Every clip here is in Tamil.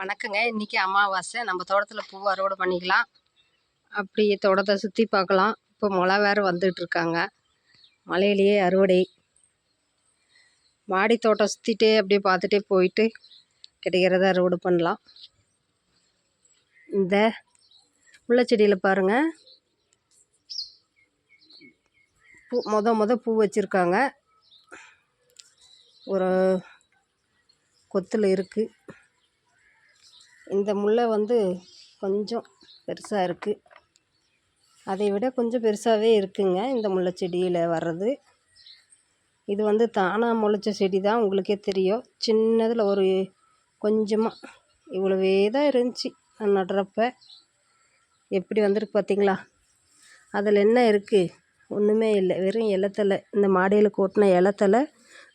வணக்கங்க. இன்னைக்கு அமாவாசை. நம்ம தோட்டத்தில் பூ அறுவடை பண்ணிக்கலாம். அப்படி தோட்டத்தை சுற்றி பார்க்கலாம். இப்போ மழை வேறு வந்துட்டு இருக்காங்க. மழையிலேயே அறுவடை. மாடி தோட்டம் சுற்றிட்டே அப்படியே பார்த்துட்டே போயிட்டு கிடைக்கிறத அறுவடை பண்ணலாம். இந்த முல்லைச்செடியில் பாருங்கள் பூ மொத மொத பூ வச்சுருக்காங்க. ஒரு கொத்தில் இருக்குது இந்த முல்லை வந்து கொஞ்சம் பெருசாக இருக்குது அதை விட கொஞ்சம் பெருசாகவே இருக்குங்க இந்த முல்லை செடியில் வர்றது. இது வந்து தானாக முளைச்ச செடி தான் உங்களுக்கே தெரியும். சின்னதில் ஒரு கொஞ்சமாக இவ்வளவே தான் இருந்துச்சு நான் நடுறப்ப. எப்படி வந்திருக்கு பார்த்தீங்களா அதில் என்ன இருக்குது ஒன்றுமே இல்லை வெறும் இலத்தலை இந்த மாடியில் கூட்டின இலத்தலை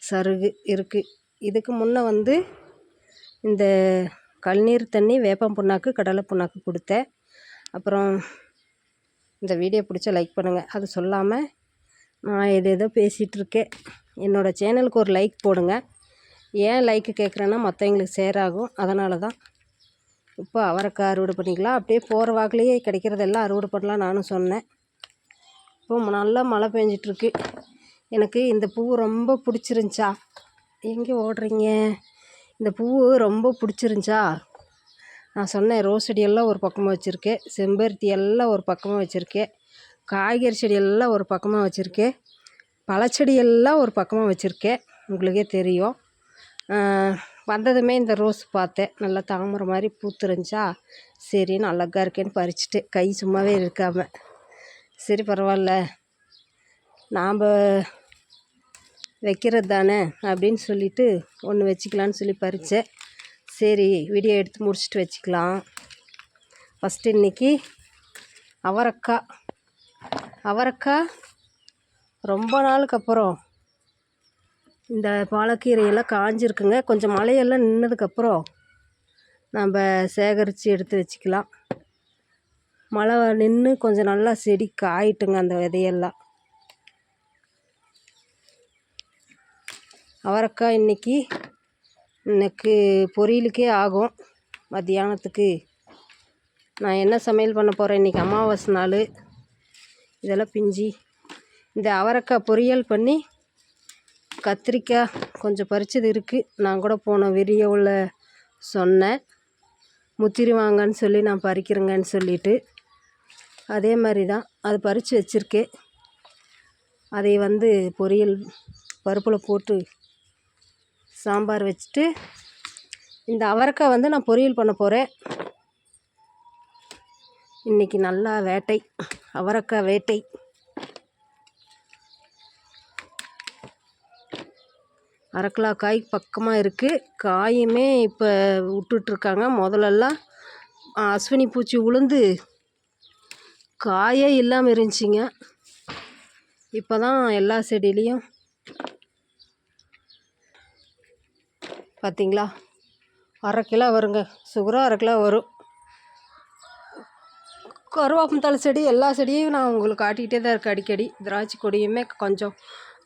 சருகு இருக்குது இதுக்கு முன்னே வந்து இந்த கழுநீர் தண்ணி வேப்பம் புண்ணாக்கு கடலை புண்ணாக்கு கொடுத்தேன். அப்புறம் இந்த வீடியோ பிடிச்ச லைக் பண்ணுங்கள் அது சொல்லாமல் நான் எது ஏதோ பேசிகிட்ருக்கேன் என்னோடய சேனலுக்கு ஒரு லைக் போடுங்க. ஏன் லைக்கு கேட்குறேன்னா மற்றவங்களுக்கு ஷேர் ஆகும். அதனால தான் இப்போ அவரைக்காய் அறுவடை பண்ணிக்கலாம். அப்படியே போகிற வாக்குலேயே கிடைக்கிறதெல்லாம் அறுவடை பண்ணலாம் நானும் சொன்னேன். இப்போ நல்லா மழை பெஞ்சிட்ருக்கு எனக்கு இந்த பூ ரொம்ப பிடிச்சிருந்துச்சா? எங்கே ஓடுறீங்க? இந்த பூ ரொம்ப பிடிச்சிருந்துச்சா? நான் சொன்னேன் ரோஸ் செடியெல்லாம் ஒரு பக்கமாக வச்சுருக்கேன் செம்பருத்தி எல்லாம் ஒரு பக்கமாக வச்சுருக்கேன் காய்கறி செடியெல்லாம் ஒரு பக்கமாக வச்சுருக்கேன் பழச்செடி எல்லாம் ஒரு பக்கமாக வச்சுருக்கேன் உங்களுக்கே தெரியும். வந்ததுமே இந்த ரோஸ் பார்த்தேன். நல்லா தாமரை மாதிரி பூத்துருந்துச்சா? சரின்னு அழகாக இருக்கேன்னு பறிச்சுட்டு கை சும்மாவே இருக்காமல் சரி பரவாயில்ல. நாம் வைக்கிறது தானே அப்படின்னு சொல்லிட்டு ஒன்று வச்சுக்கலான்னு சொல்லி பறித்தேன் சரி வீடியோ எடுத்து முடிச்சுட்டு வச்சுக்கலாம். ஃபஸ்ட்டு இன்றைக்கி அவரக்காய். அவரக்காய் ரொம்ப நாளுக்கு அப்புறம் இந்த பாலக்கீரையெல்லாம் காஞ்சிருக்குங்க. கொஞ்சம் மழையெல்லாம் நின்னதுக்கப்புறம் நம்ம சேகரித்து எடுத்து வச்சுக்கலாம். மழை நின்று கொஞ்சம் நல்லா செடி காயிட்டுங்க அந்த விதையெல்லாம். அவரைக்காய் இன்றைக்கி எனக்கு பொரியலுக்கே ஆகும். மத்தியானத்துக்கு. நான் என்ன சமையல் பண்ண போகிறேன் இன்றைக்கி அமாவாசை நாள். இதெல்லாம் பிஞ்சி. இந்த அவரைக்காய் பொரியல் பண்ணி கத்திரிக்காய் கொஞ்சம் பறிச்சது இருக்குது நான் கூட போன வீடியோவில் சொன்னேன். முத்திரி வாங்கன்னு சொல்லி நான் பறிக்கிறேங்கன்னு சொல்லிவிட்டு அதே மாதிரி தான் அது பறித்து வச்சுருக்கேன். அதை வந்து பொரியல் பருப்பில் போட்டு சாம்பார் வச்சுட்டு இந்த அவரைக்காய் வந்து நான் பொரியல் பண்ண போகிறேன் இன்றைக்கி நல்லா வேட்டை அவரைக்காய் வேட்டை. அரைக்கிலா காய் பக்கமாக இருக்குது காயுமே இப்போ விட்டுட்ருக்காங்க. முதலெல்லாம் அஸ்வினி பூச்சி உளுந்து. காயே இல்லாமல் இருந்துச்சிங்க. இப்போ தான் எல்லா செடியிலையும் பார்த்தீங்களா அரை கிலோ வருங்க. சுகரும் அரை கிலோ வரும். கருவாப்பந்தாள் செடி எல்லா செடியும் நான் உங்களுக்கு காட்டிக்கிட்டே தான் இருக்கேன் அடிக்கடி. திராட்சை கொடியுமே கொஞ்சம்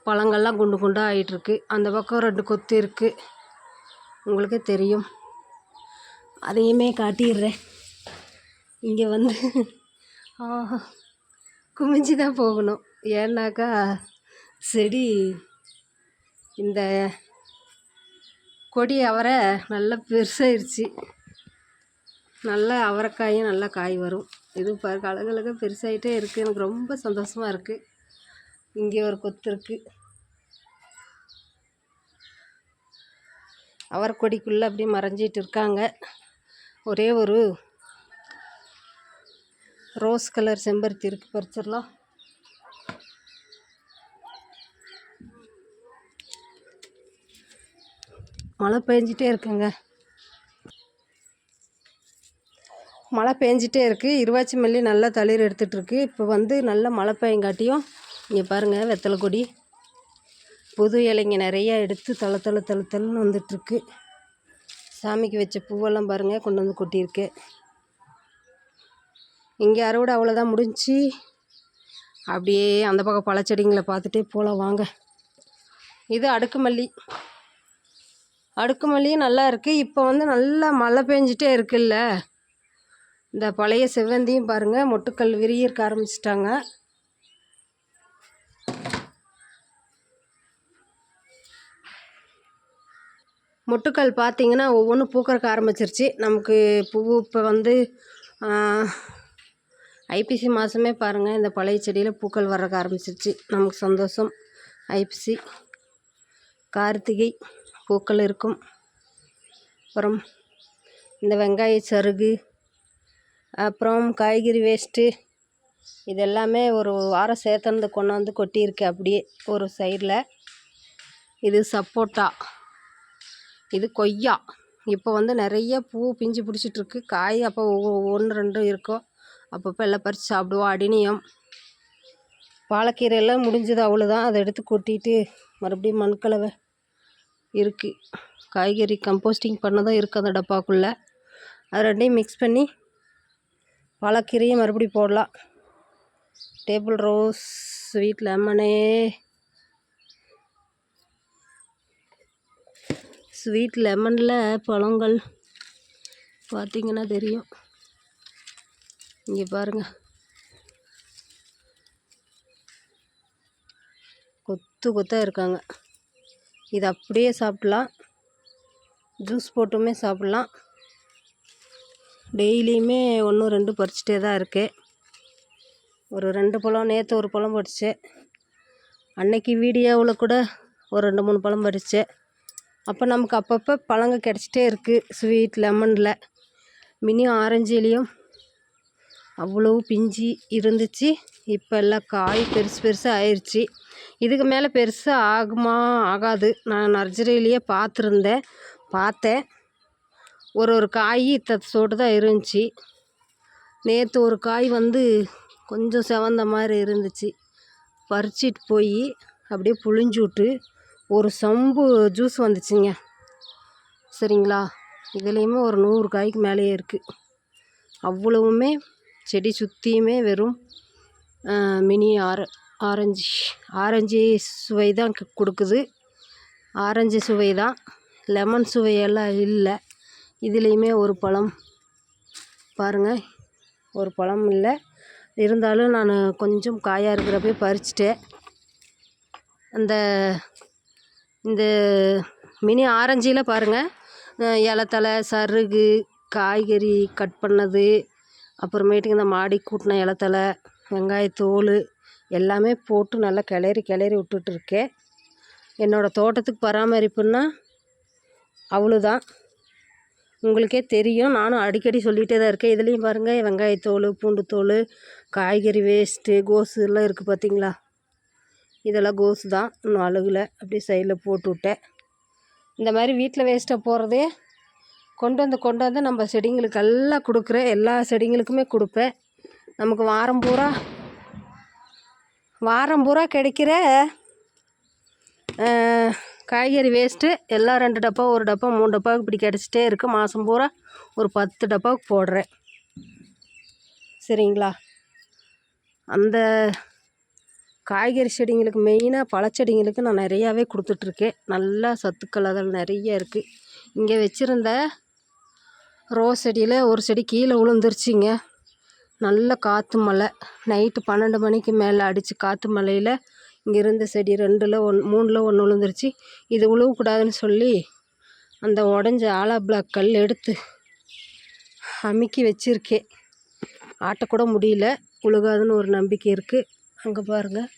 பழங்கள்லாம் குண்டு குண்டாக ஆகிட்டுருக்கு அந்த பக்கம் ரெண்டு கொத்து இருக்குது உங்களுக்கே தெரியும். அதையுமே காட்டிடுறேன். இங்கே வந்து குமிஞ்சு தான் போகணும். ஏன்னாக்கா செடி இந்த கொடி அவரை நல்லா பெருசாகிருச்சு நல்லா அவரைக்காயும் நல்லா காய் வரும். இது பாருங்க அழகழகாக பெருசாகிட்டே இருக்குது எனக்கு ரொம்ப சந்தோஷமாக இருக்குது இங்கே ஒரு கொத்து இருக்குது அவரைக்கொடிக்குள்ளே அப்படியே மறைஞ்சிட்டு இருக்காங்க. ஒரே ஒரு ரோஸ் கலர் செம்பருத்தி இருக்குது பறிச்சிடலாம் மழை பெஞ்சிட்டே இருக்குங்க. மழை பெஞ்சிட்டே இருக்குது இருவாச்சி மல்லி நல்லா தளிர் எடுத்துகிட்ருக்கு இப்போ வந்து நல்ல மழை பெய்யங்காட்டியும் இங்கே பாருங்கள் வெத்தலை கொடி. புது இலைங்க நிறையா எடுத்து தள தள தள தள்ளுன்னு வந்துட்டுருக்கு சாமிக்கு வச்ச பூவெல்லாம் பாருங்கள் கொண்டு வந்து கொட்டியிருக்கு. இங்கே அறுவடை அவ்வளோதான் முடிஞ்சு. அப்படியே அந்த பக்கம் பழச்செடிங்களை பார்த்துட்டே போகலாம் வாங்க. இது அடுக்கு மல்லி. அடுக்குமல்லியும் நல்லா இருக்குது இப்போ வந்து நல்லா மழை பெஞ்சிட்டே இருக்குல்ல. இந்த பழைய செவ்வந்தியும் பாருங்கள் மொட்டுக்கள் விரியிருக்க ஆரம்பிச்சிட்டாங்க. மொட்டுக்கள் பார்த்திங்கன்னா ஒவ்வொன்றும் பூக்கறக்க ஆரம்பிச்சிருச்சு. நமக்கு பூ இப்போ வந்து ஐபிசி மாதமே பாருங்கள் இந்த பழைய செடியில் பூக்கள் வர்றக்க ஆரம்பிச்சிருச்சு. நமக்கு சந்தோஷம். ஐபிசி கார்த்திகை. பூக்கள் இருக்கும். அப்புறம் இந்த வெங்காய சருகு அப்புறம் காய்கறி வேஸ்ட்டு இது எல்லாமே ஒரு வாரம் சேர்த்துருந்து கொண்டு வந்து கொட்டியிருக்கு அப்படியே ஒரு சைடில் இது சப்போட்டா. இது கொய்யா. இப்போ வந்து நிறைய பூ பிஞ்சு பிடிச்சிட்ருக்கு. காய் அப்போ ஒன்று ரெண்டும் இருக்கும். அப்பப்போ எல்லாம் பறித்து சாப்பிடுவோம். அடினியம். பாலக்கீரை எல்லாம் முடிஞ்சது அவ்வளோதான் அதை எடுத்து கொட்டிட்டு மறுபடியும் மண்கலவை. இருக்குது காய்கறி கம்போஸ்டிங் பண்ணதும் இருக்குது அந்த டப்பாக்குள்ளே. அது ரெண்டையும் மிக்ஸ் பண்ணி பாலக்கீரையும் மறுபடியும் போடலாம். டேபிள் ரோஸ் ஸ்வீட் லெமனே ஸ்வீட் லெமனில் பழங்கள் பார்த்திங்கன்னா தெரியும். இங்கே பாருங்கள் கொத்து கொத்தாக இருக்காங்க. இது அப்படியே சாப்பிட்லாம். ஜூஸ் போட்டுமே சாப்பிட்லாம். டெய்லியுமே ஒன்று ரெண்டு பறிச்சிட்டே தான் இருக்குது ஒரு ரெண்டு பழம் நேற்று ஒரு பழம் பறித்தேன் அன்னைக்கு வீடியோவில் கூட ஒரு ரெண்டு மூணு பழம் பறித்தேன் அப்போ நமக்கு அப்பப்போ பழங்க கிடச்சிட்டே இருக்குது ஸ்வீட் லெமனில் மினி ஆரஞ்சுலேயும் அவ்வளோ பிஞ்சு இருந்துச்சு. இப்போ எல்லாம் காய் பெருசு பெருசாக ஆயிடுச்சு இதுக்கு மேலே பெருசாக ஆகுமா ஆகாது. நான் நர்ஜரியிலேயே பார்த்துருந்தேன். பார்த்தேன். ஒரு ஒரு காய் இத்தத்து சோட்டு தான் இருந்துச்சு. நேற்று ஒரு காய் வந்து கொஞ்சம் செவந்த மாதிரி இருந்துச்சு. பறிச்சிட்டு போய் அப்படியே புழிஞ்சு விட்டு ஒரு சம்பு ஜூஸ் வந்துச்சுங்க. சரிங்களா? இதுலேயுமே ஒரு நூறு காய்க்கு மேலேயே இருக்குது அவ்வளவுமே செடி சுற்றியுமே வெறும் மினி ஆறு. ஆரஞ்சு ஆரஞ்சு சுவை தான் கொடுக்குது. ஆரஞ்சு சுவை தான். லெமன் சுவையெல்லாம் இல்லை. இதுலேயுமே ஒரு பழம். பாருங்கள் ஒரு பழம் இல்லை. இருந்தாலும் நான் கொஞ்சம் காயாக இருக்கிறப்பே பறிச்சிட்டேன். அந்த இந்த மினி ஆரஞ்சில் பாருங்கள் இலத்தலை சருகு காய்கறி கட் பண்ணது. அப்புறமேட்டுக்கு இந்த மாடி கூட்டின இலத்தலை வெங்காயத்தோல் எல்லாமே போட்டு நல்லா கிளறி கிளறி விட்டுட்ருக்கேன் என்னோடய தோட்டத்துக்கு பராமரிப்புன்னா அவ்வளோதான் உங்களுக்கே தெரியும். நானும் அடிக்கடி சொல்லிகிட்டே தான் இருக்கேன். இதுலேயும் பாருங்கள் வெங்காயத்தோல் பூண்டுத்தோல் காய்கறி வேஸ்ட்டு கோஸு எல்லாம் இருக்குது பார்த்தீங்களா இதெல்லாம் கோஸு தான். இன்னும் அழுகலை. அப்படியே சைடில் போட்டு விட்டேன். இந்த மாதிரி வீட்டில் வேஸ்ட்டாக போகிறதே கொண்டு வந்து கொண்டு வந்து நம்ம செடிங்களுக்கு எல்லாம் கொடுக்குறேன். எல்லா செடிங்களுக்குமே கொடுப்பேன். நமக்கு வாரம் பூரா வாரம் பூரா கிடைக்கிற காய்கறி வேஸ்ட்டு எல்லாம் ரெண்டு டப்பா ஒரு டப்பா மூணு டப்பாவுக்கு இப்படி கிடச்சிட்டே இருக்குது மாதம் பூரா ஒரு பத்து டப்பாவுக்கு போடுறேன். சரிங்களா? அந்த காய்கறி செடிங்களுக்கு மெயினாக பழச்செடிங்களுக்கு நான் நிறையாவே கொடுத்துட்ருக்கேன். நல்லா சத்துக்கள் அதில் நிறைய இருக்குது இங்கே வச்சுருந்த ரோஸ் செடியில் ஒரு செடி கீழே விழுந்துருச்சிங்க. நல்ல காற்று மழை. நைட்டு பன்னெண்டு மணிக்கு மேலே அடித்து காற்று மழையில் இங்கே இருந்த செடி ரெண்டில் ஒன் மூணில் ஒன்று விழுந்துருச்சு. இது விழுவக்கூடாதுன்னு சொல்லி அந்த உடஞ்ச ஆலா பிளாக் கல் எடுத்து அமுக்கி வச்சுருக்கேன். ஆட்டக்கூட முடியல. உழுகாதுன்னு ஒரு நம்பிக்கை இருக்குது அங்கே பாருங்கள்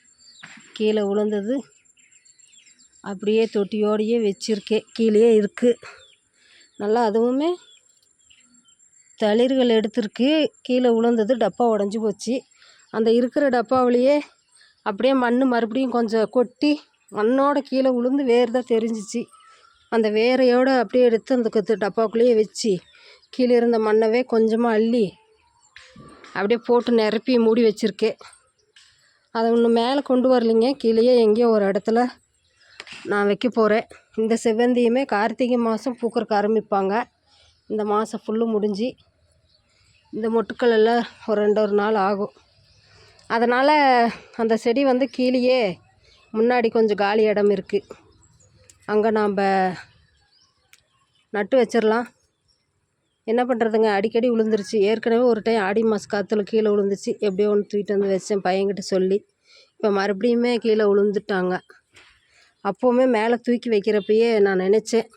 கீழே விழுந்தது அப்படியே தொட்டியோடையே வச்சுருக்கேன். கீழேயே இருக்குது நல்லா அதுவுமே தளிர்கள் எடுத்திருக்கு. கீழே விழுந்தது டப்பா உடஞ்சி போச்சு. அந்த இருக்கிற டப்பாவிலேயே அப்படியே மண் மறுபடியும் கொஞ்சம் கொட்டி மண்ணோட கீழே விழுந்து வேர் தான் தெரிஞ்சிச்சு. அந்த வேரையோடு அப்படியே எடுத்து அந்த கத்து டப்பாக்குள்ளேயே வச்சு கீழே இருந்த மண்ணவே கொஞ்சமாக அள்ளி அப்படியே போட்டு நிரப்பி மூடி வச்சுருக்கேன். அதை ஒன்று மேலே கொண்டு வரலிங்க. கீழேயே எங்கேயோ ஒரு இடத்துல நான் வைக்க போகிறேன் இந்த செவ்வந்தியுமே கார்த்திகை மாதம் பூக்கறக்கு ஆரம்பிப்பாங்க. இந்த மாதம் ஃபுல்லும் முடிஞ்சு இந்த மொட்டுக்கள் எல்லாம் ஒரு ரெண்டு ஒரு நாள் ஆகும். அதனால் அந்த செடி வந்து கீழேயே முன்னாடி கொஞ்சம் காலி இடம் இருக்குது அங்கே நாம் நட்டு வச்சிடலாம் என்ன பண்ணுறதுங்க அடிக்கடி விழுந்துருச்சு ஏற்கனவே ஒரு டைம் ஆடி மாச காற்றுல கீழே விழுந்துச்சு எப்படியோ ஒன்று தூக்கிட்டு வந்து வச்சேன் பையன்கிட்ட சொல்லி. இப்போ மறுபடியுமே கீழே விழுந்துட்டாங்க அப்போவுமே மேலே தூக்கி வைக்கிறப்பயே நான் நினச்சேன்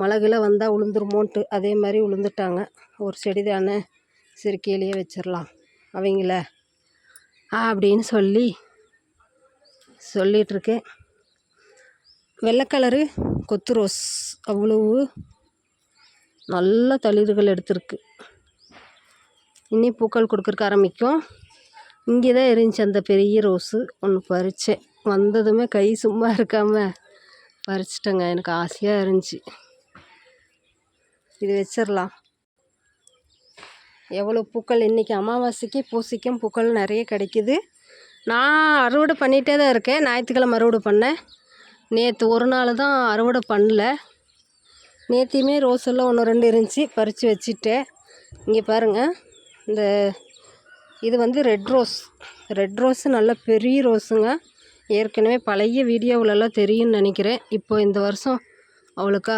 மழை கிழ வந்தால் விழுந்துருமோன்ட்டு அதே மாதிரி விழுந்துட்டாங்க ஒரு செடி தானே. சரி கீழேயே வச்சிடலாம் அவங்கள அப்படின்னு சொல்லி சொல்லிகிட்ருக்கேன் வெள்ளை கலரு கொத்து ரோஸ். அவ்வளவு நல்ல தளிர்கள் எடுத்திருக்கு. இனி பூக்கள் கொடுக்குறக்கு ஆரம்பிக்கும். இங்கே தான் இருந்துச்சு அந்த பெரிய ரோஸு ஒன்று பறித்தேன் வந்ததுமே கை சும்மா இருக்காமல் பறிச்சிட்டேங்க. எனக்கு ஆசையாக இருந்துச்சு. இது வச்சிடலாம் எவ்வளோ பூக்கள்? இன்றைக்கி அமாவாசைக்கு பூசிக்கும் பூக்கள் நிறைய கிடைக்கிது. நான் அறுவடை பண்ணிகிட்டே தான் இருக்கேன். ஞாயிற்றுக்கிழமை அறுவடை பண்ணேன். நேற்று ஒரு நாள் தான் அறுவடை பண்ணல. நேற்றையுமே ரோஸ் எல்லாம் ஒன்று ரெண்டு இருந்துச்சு. பறித்து வச்சுட்டேன். இங்கே பாருங்கள் இந்த இது வந்து ரெட் ரோஸ் ரெட் ரோஸு நல்ல பெரிய ரோஸுங்க ஏற்கனவே பழைய வீடியோவிலலாம் தெரியும்னு நினைக்கிறேன். இப்போ இந்த வருஷம் அவ்வளோக்கா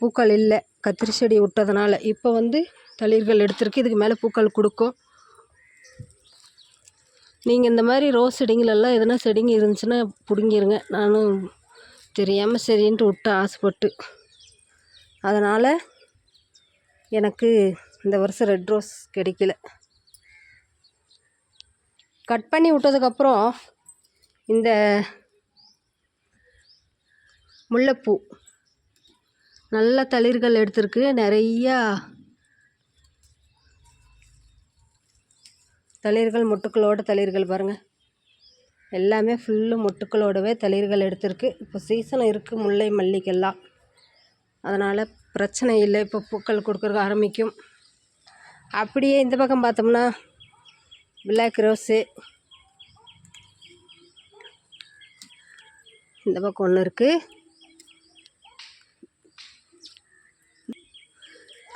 பூக்கள் இல்லை. கத்திரி செடி விட்டதுனால. இப்போ வந்து தளிர்கள் எடுத்திருக்கு. இதுக்கு மேலே பூக்கள் கொடுக்கும். நீங்கள் இந்த மாதிரி ரோஸ் செடிங்களெல்லாம் எதனா செடிங்க இருந்துச்சுன்னா பிடுங்கிருங்க. நானும் தெரியாமல் சரின்ட்டு விட்டு ஆசைப்பட்டு. அதனால் எனக்கு இந்த வருஷம் ரெட் ரோஸ் கிடைக்கல. கட் பண்ணி விட்டதுக்கப்புறம் இந்த முல்லைப்பூ. நல்ல தளிர்கள் எடுத்திருக்கு. நிறையா தளிர்கள் மொட்டுக்களோட தளிர்கள் பாருங்கள் எல்லாமே ஃபுல்லு மொட்டுக்களோடவே தளிர்கள் எடுத்திருக்கு. இப்போ சீசன் இருக்குது முல்லை மல்லிகெல்லாம். அதனால் பிரச்சனை இல்லை இப்போ பூக்கள் கொடுக்குறக்கு ஆரம்பிக்கும். அப்படியே இந்த பக்கம் பார்த்தோம்னா பிளாக் ரோஸு இந்த பக்கம் ஒன்று இருக்குது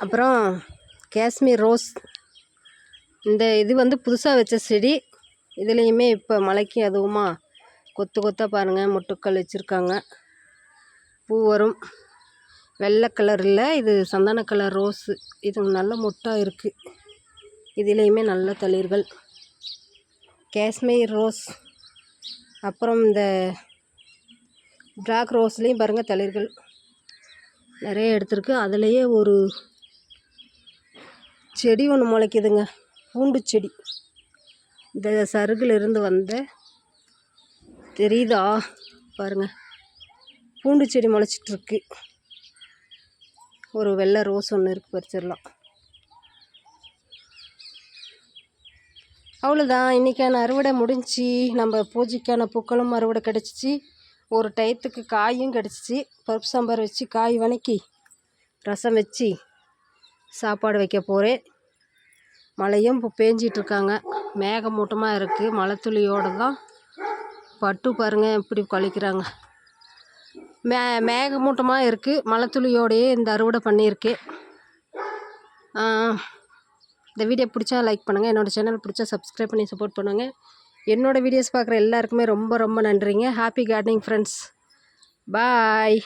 அப்புறம் காஷ்மீர் ரோஸ் இந்த இது வந்து புதுசாக வச்ச செடி. இதுலேயுமே இப்போ மழைக்கு அதுவுமா கொத்து கொத்தாக பாருங்கள் மொட்டுக்கள் வச்சுருக்காங்க. பூ வரும். வெள்ளை கலரில் இது சந்தன கலர் ரோஸு இது நல்ல மொட்டாக இருக்குது இதுலேயுமே நல்ல தளிர்கள். காஷ்மீர் ரோஸ் அப்புறம் இந்த பிளாக் ரோஸ்லேயும் பாருங்கள் தளிர்கள். நிறைய எடுத்துருக்கு. அதுலேயே ஒரு செடி ஒன்று முளைக்குதுங்க. பூண்டு செடி இந்த சருகிலிருந்து வந்த தெரியுதா? பாருங்கள் பூண்டு செடி முளைச்சிட்ருக்கு. ஒரு வெள்ளை ரோஸ் ஒன்று இருக்குது பறிச்சிடலாம் அவ்வளோதான் இன்றைக்கான அறுவடை முடிஞ்சு. நம்ம பூஜைக்கான பூக்களும் அறுவடை கிடச்சிச்சு. ஒரு டயத்துக்கு காயும் கிடச்சிச்சு. பருப்பு சாம்பார் வச்சு காய் வணக்கி ரசம் வச்சு சாப்பாடு வைக்க போகிறேன் மழையும் இப்போ பேஞ்சிட்ருக்காங்க. மேகமூட்டமாக இருக்குது மழை துளியோடு தான் பட்டு பாருங்கள் எப்படி கழிக்கிறாங்க மே மேகமூட்டமாக இருக்குது மழை துளியோடையே இந்த அறுவடை பண்ணியிருக்கேன் இந்த வீடியோ பிடிச்சா லைக் பண்ணுங்கள் என்னோடய சேனல் பிடிச்சா சப்ஸ்கிரைப் பண்ணி சப்போர்ட் பண்ணுங்கள் என்னோடய வீடியோஸ் பார்க்குற எல்லாருக்குமே ரொம்ப ரொம்ப நன்றிங்க. Happy gardening friends bye